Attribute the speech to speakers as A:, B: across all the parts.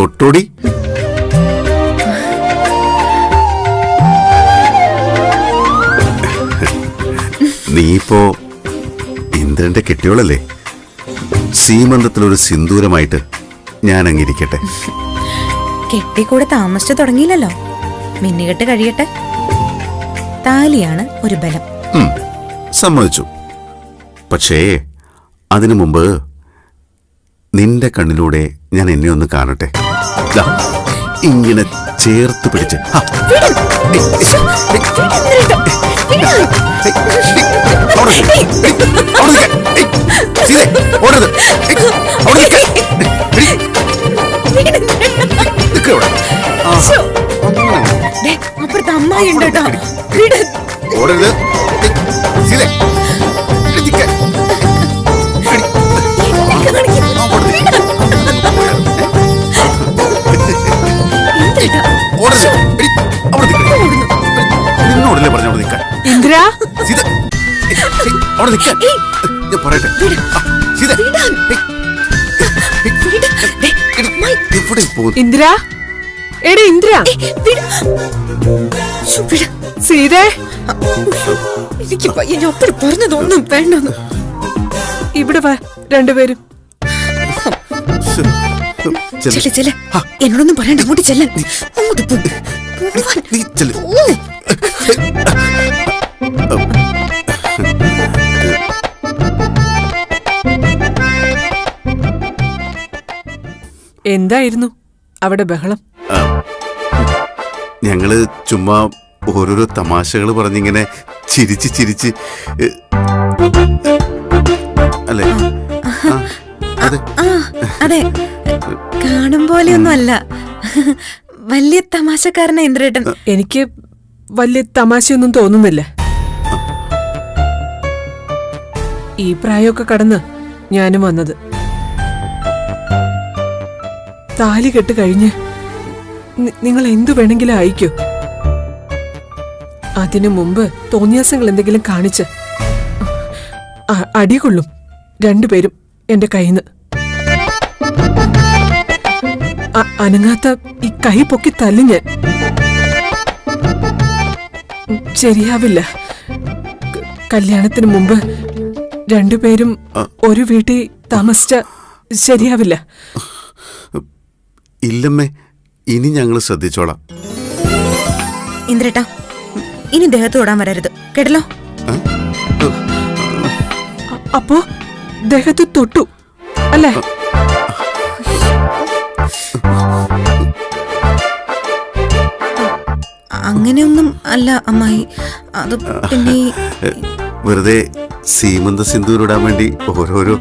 A: തൊട്ടോടി. നീ ഇപ്പോ ഇന്ദ്രന്റെ കെട്ടിയോളല്ലേ? സീമന്തത്തിലൊരു സിന്ദൂരമായിട്ട് ഞാൻ അങ്ങിരിക്കട്ടെ
B: കെട്ടിക്കൂടെ താമസിച്ചു തുടങ്ങിയില്ലല്ലോ. മിന്നുകെട്ട് കഴിയട്ടെ. താലിയാണ് ഒരു ബലം.
A: സമ്മതിച്ചു. പക്ഷേ അതിനു മുമ്പ് നിന്റെ കണ്ണിലൂടെ ഞാൻ എന്നെ ഒന്ന് കാണട്ടെ. ഇങ്ങനെ ചേർത്ത് പിടിച്ച്.
B: അപ്പുറത്ത് അമ്മായി ഉണ്ട് കേട്ടോ
A: ഏയ്, അവിടെ നിൽക്കാൻ ഞാൻ പറയട്ടെ. ആ, സീത.
B: വിടാൻ.
A: ഏയ്, ഏയ്,
B: വിട്. ദേ,
A: എടി,
C: ഇന്ദ്ര? എടി. സീതേ.
B: എനിക്ക് അപ്പടി പറഞ്ഞതൊന്നും വേണ്ടെന്ന്.
C: ഇവിടെ വാ രണ്ടുപേരും.
A: ശ്ശെ, ചെല്ല്.
B: ചെല്ല് ചെല്ല്. എന്നോടൊന്നും പറയണ്ട. അങ്ങോട്ട് ചെല്ലാൻ അങ്ങോട്ട്.
A: നീ ചെല്ല്.
C: എന്തായിരുന്നു അവിടെ ബഹളം?
A: ഞങ്ങൾ ചുമ്മാ ഓരോരോ തമാശകൾ പറഞ്ഞിങ്ങനെ ചിരിച്ച് ചിരിച്ച് അല്ലേ? അതെ.
B: കാണും പോലെയൊന്നും അല്ല വലിയ തമാശക്കാരനാ ഇന്ദ്രേട്ടൻ.
C: എനിക്ക് വലിയ തമാശയൊന്നും തോന്നുന്നില്ല. ഈ പ്രായമൊക്കെ കടന്ന് ഞാനും വന്നത്. താലി കെട്ട് കഴിഞ്ഞ് നിങ്ങൾ എന്തു വേണമെങ്കിലും അയക്കൂ. അതിനു മുമ്പ് തോന്നിയാസങ്ങൾ എന്തെങ്കിലും കാണിച്ച് അടികൊള്ളും. അടി കൊള്ളും രണ്ടുപേരും എന്റെ കയ്യിന്ന്. അനങ്ങാത്ത ഈ കൈ പൊക്കി തല്ലി ഞാൻ ശരിയാവില്ല കല്യാണത്തിന് മുമ്പ് രണ്ടുപേരും ഒരു വീട്ടിൽ താമസിച്ച ശരിയാവില്ല.
A: ഇല്ലമ്മേ ഇനി ഞങ്ങൾ ശ്രദ്ധിച്ചോളാം.
B: ഇന്ദ്രേട്ടാ ഇനി ദേഹത്ത് ഓടാൻ വരരുത്. കേട്ടല്ലോ?
C: അപ്പോ ദേഹത്ത് തൊട്ടു അല്ലേ?
B: അങ്ങനെയൊന്നും അല്ല അമ്മായി. അത് പിന്നെ ഈ-
A: വെറുതെ സീമന്ത സിന്ദൂരിടാൻ വേണ്ടി ഓരോരോ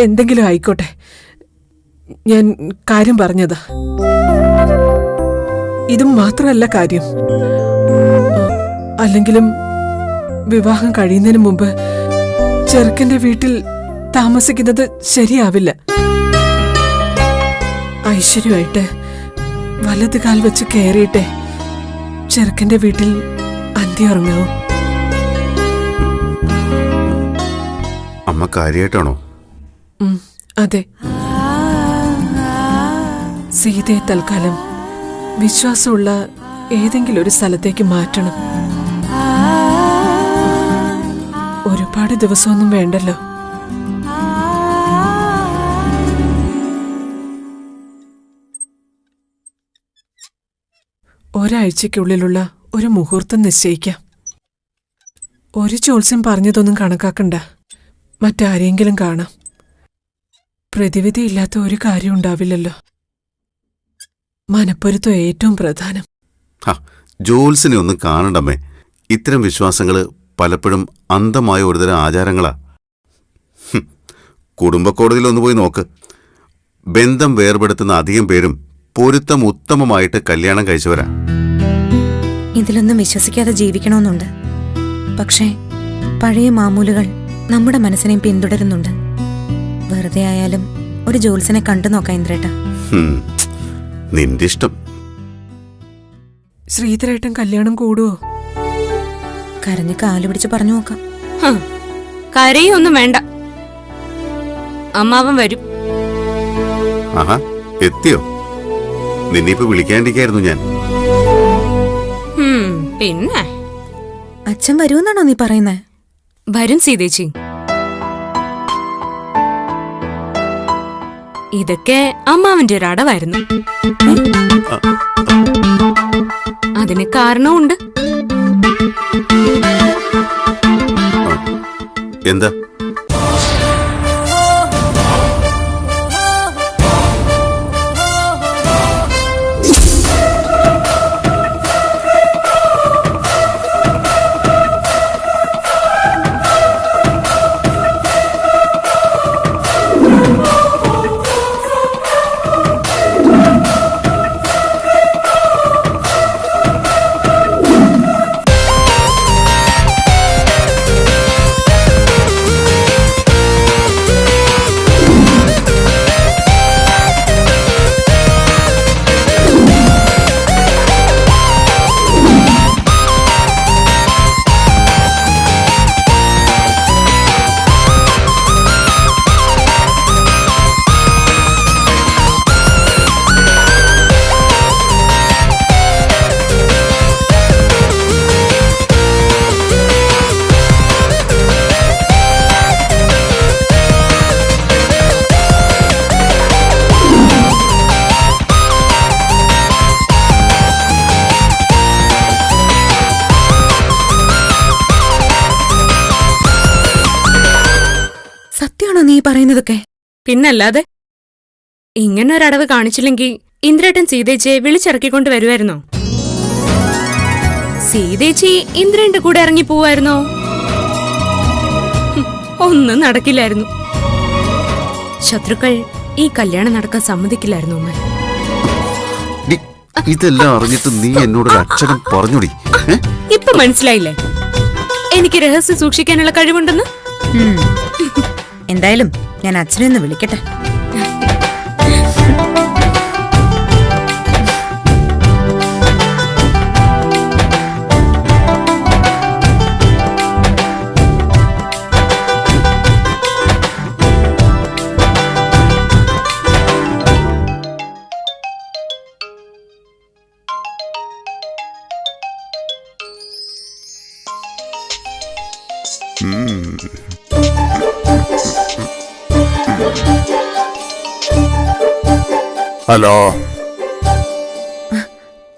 C: എന്തെങ്കിലും ആയിക്കോട്ടെ. ഞാൻ കാര്യം പറഞ്ഞതാ. ഇത് മാത്രമല്ല കാര്യം. അല്ലെങ്കിലും വിവാഹം കഴിയുന്നതിന് മുമ്പ് ചെറുക്കന്റെ വീട്ടിൽ താമസിക്കുന്നത് ശരിയാവില്ല. ഐശ്വര്യമായിട്ട് വലത് കാൽ വെച്ച് കയറിയിട്ടെ ചെറുക്കന്റെ വീട്ടിൽ അന്തി ഉറങ്ങാവും
A: അമ്മ കാര്യമായിട്ടാണോ
C: അതെ. സീതയെ തൽക്കാലം വിശ്വാസമുള്ള ഏതെങ്കിലും ഒരു സ്ഥലത്തേക്ക് മാറ്റണം. ഒരുപാട് ദിവസമൊന്നും വേണ്ടല്ലോ. ഒരാഴ്ചയ്ക്കുള്ളിലുള്ള ഒരു മുഹൂർത്തം നിശ്ചയിക്കാം. ഒരു ചോത്സ്യം പറഞ്ഞതൊന്നും കണക്കാക്കണ്ട. മറ്റാരെങ്കിലും കാണാം. പ്രതിവിധിയില്ലാത്ത ഒരു കാര്യം ഉണ്ടാവില്ലല്ലോ. മനപ്പൊരുത്തം ഏറ്റവും പ്രധാനം.
A: ജോൽസിനെ ഒന്ന് കാണണ്ടമ്മേ. ഇത്തരം വിശ്വാസങ്ങൾ പലപ്പോഴും അന്ധമായ ഒരുതരം ആചാരങ്ങളാ. കുടുംബക്കോടതിയിൽ ഒന്ന് പോയി നോക്ക്. ബന്ധം വേർപെടുത്തുന്ന അധികം പേരും പൊരുത്തം ഉത്തമമായിട്ട് കല്യാണം കഴിച്ചവരാ.
B: ഇതിലൊന്നും വിശ്വസിക്കാതെ ജീവിക്കണമെന്നുണ്ട്. പക്ഷേ പഴയ മാമൂലുകൾ നമ്മുടെ മനസ്സിനെയും പിന്തുടരുന്നുണ്ട്. വെറുതെ ആയാലും ഒരു ജോൽസിനെ കണ്ടു നോക്കാം ഇന്ദ്രേട്ടാ.
A: നിന്റെ ഇഷ്ടം
C: ശ്രീധരേട്ടൻ കല്യാണം കൂടുവോ?
B: കരഞ്ഞ് കാൽ പിടിച്ച് പറഞ്ഞു നോക്കാം.
D: കരയൊന്നും വേണ്ട. അമ്മാവൻ വരും.
A: ആഹാ എത്തിയോ? നിന്നെ ഇപ്പൊ വിളിക്കാണ്ടിരിക്കായിരുന്നു ഞാൻ.
D: ഹും, പിന്നെ?
B: അച്ഛൻ വരുമെന്നാണോ നീ പറയുന്നേ?
D: വരും സീതേച്ചി. ഇതൊക്കെ അമ്മാവന്റെ ഒരു അടവായിരുന്നു. അതിന് കാരണമുണ്ട്
B: പറയുന്നതൊക്കെ.
D: പിന്നല്ലാതെ ഇങ്ങനെ ഒരടവ് കാണിച്ചില്ലെങ്കിൽ ഇന്ദ്രേട്ടൻ സീതേച്ചിയെ വിളിച്ചിറക്കിക്കൊണ്ട് വരുമായിരുന്നോ സീതേച്ചി ഇന്ദ്രന്റെ കൂടെ ഇറങ്ങി പോവായിരുന്നോ? ഒന്നും നടക്കില്ലായിരുന്നു. ശത്രുക്കൾ ഈ കല്യാണം നടക്കാൻ സമ്മതിക്കില്ലായിരുന്നു അമ്മ.
A: ഇതെല്ലാം അറിഞ്ഞിട്ട് നീ എന്നോട് അക്ഷരം പറഞ്ഞുടി?
D: ഇപ്പൊ മനസ്സിലായില്ലേ? എനിക്ക് രഹസ്യം സൂക്ഷിക്കാനുള്ള കഴിവുണ്ടെന്ന്?
B: എന്തായാലും ഞാൻ അച്ഛനെ ഒന്ന് വിളിക്കട്ടെ.
E: ഹലോ.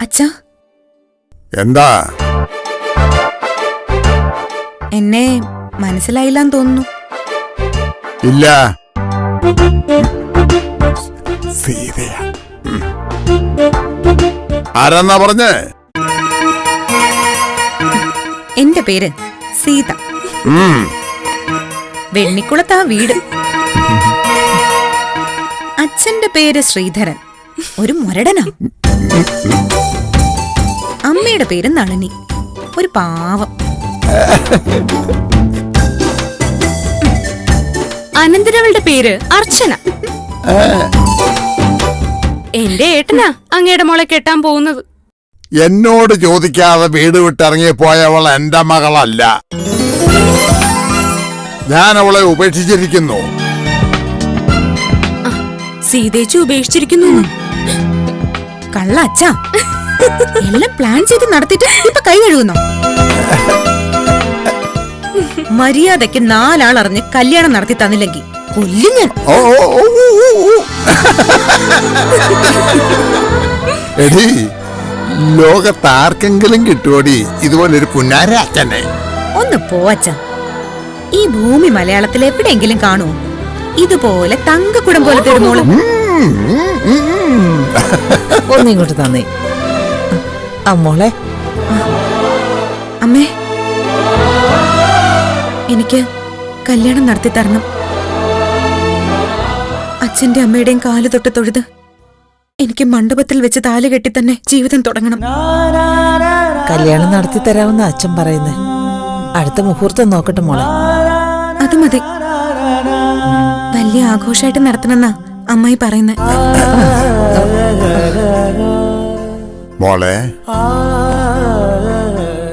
B: അച്ഛാ.
E: എന്താ?
B: എന്നെ മനസ്സിലായില്ലാന്ന് തോന്നുന്നു.
E: ഇല്ല. സീതയ. ആരാന്നാ പറഞ്ഞേ?
B: എന്റെ പേര് സീത.
E: വെള്ളിക്കുളത്ത്
B: ആ വീട്. അച്ഛന്റെ പേര് ശ്രീധരൻ. ഒരു മുരടനാ. അമ്മയുടെ പേര് നളിനി. ഒരു പാവം.
D: അനന്തരവളുടെ പേര് അർച്ചന. എന്റെ ഏട്ടനാ അങ്ങയുടെ മോളെ കെട്ടാൻ പോകുന്നത്.
E: എന്നോട് ചോദിക്കാതെ വീട് വിട്ടിറങ്ങി പോയവൾ എന്റെ മകളല്ല. ഞാൻ അവളെ ഉപേക്ഷിച്ചിരിക്കുന്നു.
D: സീതേച്ചി ഉപേക്ഷിച്ചിരിക്കുന്നു
B: കള്ള അച്ഛാ. എല്ലാം പ്ലാൻ ചെയ്ത് നടത്തിട്ട് ഇപ്പൊ കൈ കഴുകുന്നു? മര്യാദയ്ക്ക് നാലാൾ അറിഞ്ഞ് കല്യാണം നടത്തി തന്നില്ലെങ്കിൽ കൊല്ലും ഞാൻ
E: ഓ ഓ, ഓ, ഓ, ഓ. എടീ ലോകത്താർക്കെങ്കിലും കിട്ടുമോടി ഇതുപോലൊരു പുന്നാര അച്ഛനെ.
B: ഒന്ന് പോവച്ച ഈ ഭൂമി മലയാളത്തിൽ എവിടെയെങ്കിലും കാണുമോ ഇതുപോലെ തങ്കക്കുടം പോലത്തെ ഒരു മോൾ.
E: ഉം, ഇങ്ങോട്ട് തന്നെ.
F: ഒന്നിങ്ങോട്ട് തന്നേ അമ്മോളെ
B: അമ്മേ. എനിക്ക് കല്യാണം നടത്തി തരണം. അച്ഛന്റെ അമ്മയുടെയും കാൽ തൊട്ട് തൊഴുത് എനിക്ക് മണ്ഡപത്തിൽ വെച്ച് താൽ കെട്ടി തന്നെ ജീവിതം തുടങ്ങണം.
F: കല്യാണം നടത്തി തരാമെന്ന് അച്ഛൻ പറയുന്നേ. അടുത്ത മുഹൂർത്തം നോക്കട്ടെ മോളെ.
B: അത് മതി. വലിയ ആഘോഷമായിട്ട് നടത്തണമെന്നാ അമ്മായി പറയുന്നത്
E: മോളെ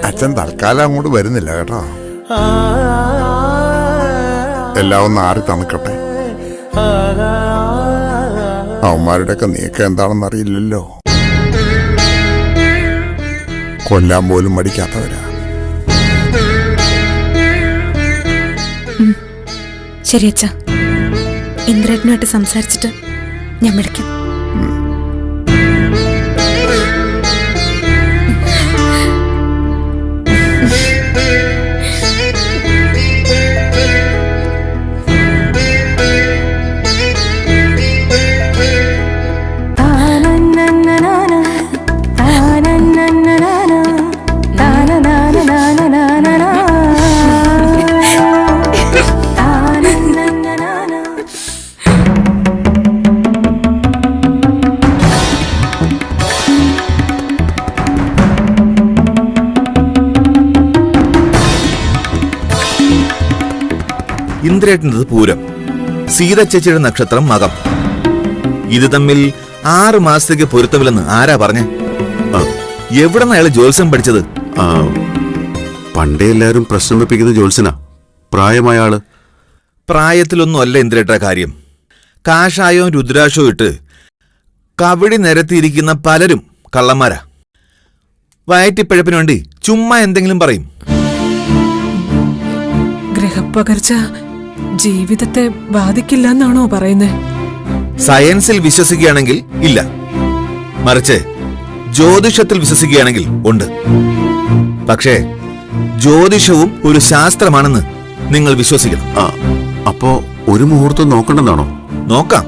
E: അച്ഛൻ തൽക്കാലം അങ്ങോട്ട് വരുന്നില്ല കേട്ടോ. എല്ലാം ഒന്ന് ആറി തണുക്കട്ടെ. അവന്മാരുടെയൊക്കെ നീക്കം എന്താണെന്ന് അറിയില്ലല്ലോ. കൊല്ലാൻ പോലും മടിക്കാത്തവരാ.
B: ശരി അച്ഛ. ഇന്ദ്രേട്ടനുമായിട്ട് സംസാരിച്ചിട്ട് ഞാൻ വിളിക്കാം.
G: ഇന്ദ്രേട്ടനത് പൂരം. സീത ചേച്ചിയുടെ നക്ഷത്രം മകം. ഇത് തമ്മിൽ ആറ് മാസത്തേക്ക് പൊരുത്തമില്ലെന്ന് ആരാ പറഞ്ഞേ? എവിടെ അയാൾ ജ്യോത്സ്യം പഠിച്ചത്?
A: പണ്ടേ എല്ലാരും പ്രശ്നം വെപ്പിക്കുന്ന ജോത്സനാ പ്രായമായ ആൾ
G: പ്രായത്തിലൊന്നും അല്ല ഇന്ദ്രേട്ട കാര്യം. കാഷായവും രുദ്രാക്ഷവും ഇട്ട് കവിടി നിരത്തിയിരിക്കുന്ന പലരും കള്ളന്മാരാ. വയറ്റിപ്പഴപ്പിന് വേണ്ടി ചുമ്മാ എന്തെങ്കിലും പറയും.
C: ഗ്രഹപ്പകർച്ച ജീവിതത്തെ ബാധിക്കില്ല എന്നാണോ പറയുന്നത്
G: സയൻസിൽ വിശ്വസിക്കുകയാണെങ്കിൽ ഇല്ല. മറിച്ച് ജ്യോതിഷത്തിൽ വിശ്വസിക്കുകയാണെങ്കിൽ ഉണ്ട്. പക്ഷേ ജ്യോതിഷവും ഒരു ശാസ്ത്രമാണെന്ന് നിങ്ങൾ വിശ്വസിക്കണം.
A: ആ, അപ്പോ ഒരു മുഹൂർത്തം നോക്കണ്ടെന്നാണോ?
G: നോക്കാം.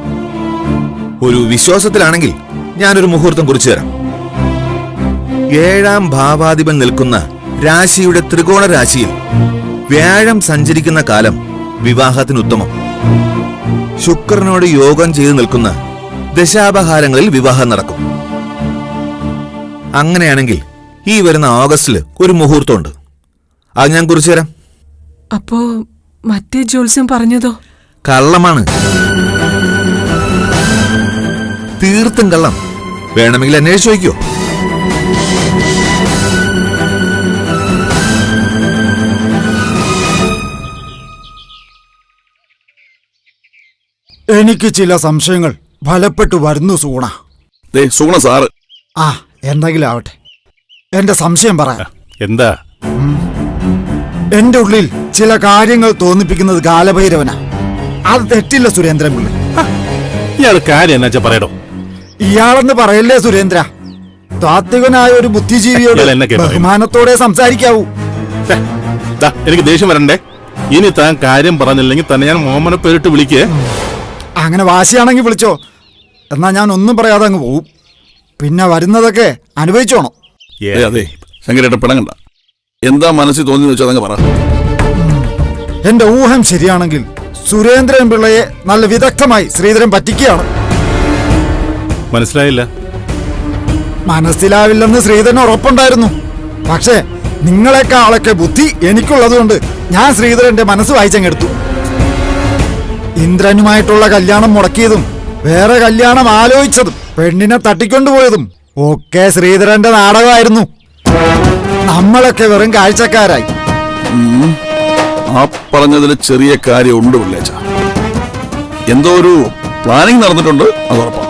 G: ഒരു വിശ്വാസത്തിലാണെങ്കിൽ ഞാനൊരു മുഹൂർത്തം കുറിച്ചു തരാം. ഏഴാം ഭാവാധിപൻ നിൽക്കുന്ന രാശിയുടെ ത്രികോണ രാശിയിൽ വ്യാഴം സഞ്ചരിക്കുന്ന കാലം വിവാഹത്തിന് ഉത്തമം ശുക്രനോട് യോഗം ചെയ്തു നിൽക്കുന്ന ദശാപഹാരങ്ങളിൽ വിവാഹം നടക്കും. അങ്ങനെയാണെങ്കിൽ ഈ വരുന്ന ഓഗസ്റ്റിൽ ഒരു മുഹൂർത്തമുണ്ട്. അത് ഞാൻ കുറിച്ചു തരാം.
C: അപ്പോ മറ്റേ ജ്യോത്സ്യം പറഞ്ഞതോ?
G: കള്ളമാണ്. തീർത്തും കള്ളം. വേണമെങ്കിൽ അന്വേഷിച്ചു നോക്കിയോ
H: എനിക്ക് ചില സംശയങ്ങൾ ഫലപ്പെട്ടു വരുന്നു സൂണ.
E: സൂണ സാറ്.
H: ആ എന്തെങ്കിലും ആവട്ടെ. എന്റെ സംശയം പറയാം
E: എന്താ?
H: എന്റെ ഉള്ളിൽ ചില കാര്യങ്ങൾ തോന്നിപ്പിക്കുന്നത് കാലഭൈരവനാ അത് തെറ്റില്ല സുരേന്ദ്രൻ പിള്ള.
E: ഇയാൾ കാര്യം എന്നാ പറയടോ.
H: ഇയാളെന്ന് പറയല്ലേ സുരേന്ദ്ര? താത്വികനായ ഒരു ബുദ്ധിജീവിയോട്? ബഹുമാനത്തോടെ സംസാരിക്കാവൂ.
E: എനിക്ക് ദേഷ്യം വരണ്ടേ? ഇനി താൻ കാര്യം പറഞ്ഞില്ലെങ്കിൽ തന്നെ ഞാൻ മോമനെ പേരിട്ട് വിളിക്കേ.
H: അങ്ങനെ വാശിയാണെങ്കിൽ വിളിച്ചോ. എന്നാ ഞാൻ ഒന്നും പറയാതെ അങ്ങ് പോവും. പിന്നെ വരുന്നതൊക്കെ അനുഭവിച്ചോണം
E: അതെ. ശങ്കരേട്ട പിണങ്ങണ്ട. എന്താ മനസ്സിൽ തോന്നി വെച്ചാൽ അതങ്ങ് പറ.
H: എന്റെ ഊഹം ശരിയാണെങ്കിൽ സുരേന്ദ്രൻ പിള്ളയെ നല്ല വിദഗ്ധമായി ശ്രീധരൻ പറ്റിക്കുകയാണ്.
E: മനസ്സിലായില്ല.
H: മനസ്സിലാവില്ലെന്ന് ശ്രീധരൻ ഉറപ്പുണ്ടായിരുന്നു. പക്ഷേ നിങ്ങളെക്കാളൊക്കെ ബുദ്ധി എനിക്കുള്ളതുകൊണ്ട് ഞാൻ ശ്രീധരന്റെ മനസ്സ് വായിച്ചങ്ങെടുത്തു ഇന്ദ്രനുമായിട്ടുള്ള കല്യാണം മുടക്കിയതും വേറെ കല്യാണം ആലോചിച്ചതും പെണ്ണിനെ തട്ടിക്കൊണ്ടുപോയതും ഒക്കെ ശ്രീധരന്റെ നാടകമായിരുന്നു. നമ്മളൊക്കെ വെറും കാഴ്ചക്കാരായി.
I: ആ പറഞ്ഞതിൽ ചെറിയ കാര്യമുണ്ട് ഉണ്ട് എന്തോ ഒരു പ്ലാനിങ് നടന്നിട്ടുണ്ട് അത് ഉറപ്പാണ്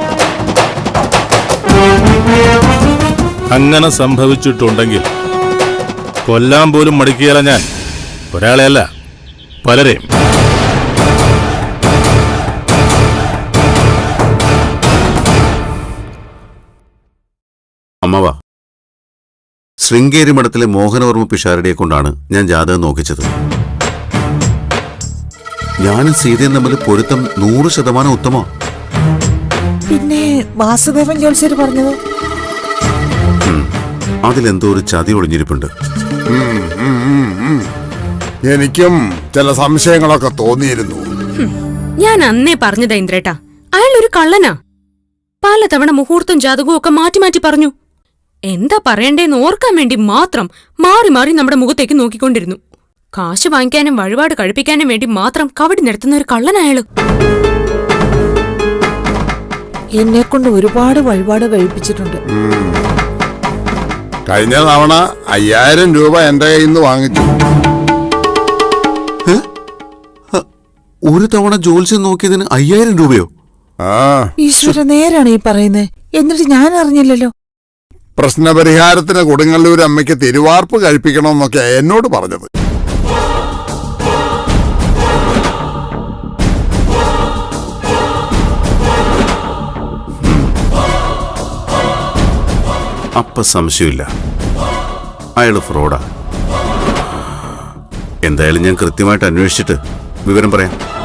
E: അങ്ങനെ സംഭവിച്ചിട്ടുണ്ടെങ്കിൽ കൊല്ലാൻ പോലും മടുക്കിയല്ല ഞാൻ. ഒരാളെയല്ല പലരെയും.
A: ശൃംഗേരി മഠത്തിലെ മോഹനവർമ്മ പിഷാരടിയെ കൊണ്ടാണ് ഞാൻ ജാതകം നോക്കിച്ചത്. ഞാനും സീതയും തമ്മിൽ പൊരുത്തം നൂറ് ശതമാനം ഉത്തമ
F: പിന്നെ വാസുദേവൻ ജോത്സ്യർ പറഞ്ഞത്?
A: അതിലെന്തോ ഒരു ചതി ഒളിഞ്ഞിരിപ്പുണ്ട്.
E: എനിക്കും ചില സംശയങ്ങളൊക്കെ തോന്നിയിരുന്നു.
D: ഞാൻ അന്നേ പറഞ്ഞതാ ഇന്ദ്രേട്ടാ. അയാൾ ഒരു കള്ളനാ. പലതവണ മുഹൂർത്തം ജാതകവും ഒക്കെ മാറ്റി മാറ്റി പറഞ്ഞു. എന്താ പറയണ്ടേന്ന് ഓർക്കാൻ വേണ്ടി മാത്രം മാറി മാറി നമ്മുടെ മുഖത്തേക്ക് നോക്കിക്കൊണ്ടിരുന്നു. കാശ് വാങ്ങിക്കാനും വഴിപാട് കഴിപ്പിക്കാനും വേണ്ടി മാത്രം കവടി നിരത്തുന്ന ഒരു കള്ളനയാൾ.
F: എന്നെ കൊണ്ട് ഒരുപാട് വഴിപാട് കഴിപ്പിച്ചിട്ടുണ്ട്.
E: കഴിഞ്ഞ തവണ അയ്യായിരം രൂപ എന്റെ കയ്യിൽ നിന്ന് വാങ്ങിച്ചു.
A: ഒരു തവണ ജോത്സ്യം നോക്കിയതിന് അയ്യായിരം രൂപയോ?
E: ആ.
F: ഈശ്വര നേരാണ് ഈ പറയുന്നത് എന്നിട്ട് ഞാൻ അറിഞ്ഞില്ലല്ലോ.
E: പ്രശ്നപരിഹാരത്തിന് കൊടുങ്ങല്ലൂർ അമ്മയ്ക്ക് തിരുവാർപ്പ് കഴിപ്പിക്കണമെന്നൊക്കെ എന്നോട് പറഞ്ഞത്.
A: അപ്പ സംശയമില്ല. അയാൾ ഫ്രോഡാ. എന്തായാലും ഞാൻ കൃത്യമായിട്ട് അന്വേഷിച്ചിട്ട് വിവരം പറയാം.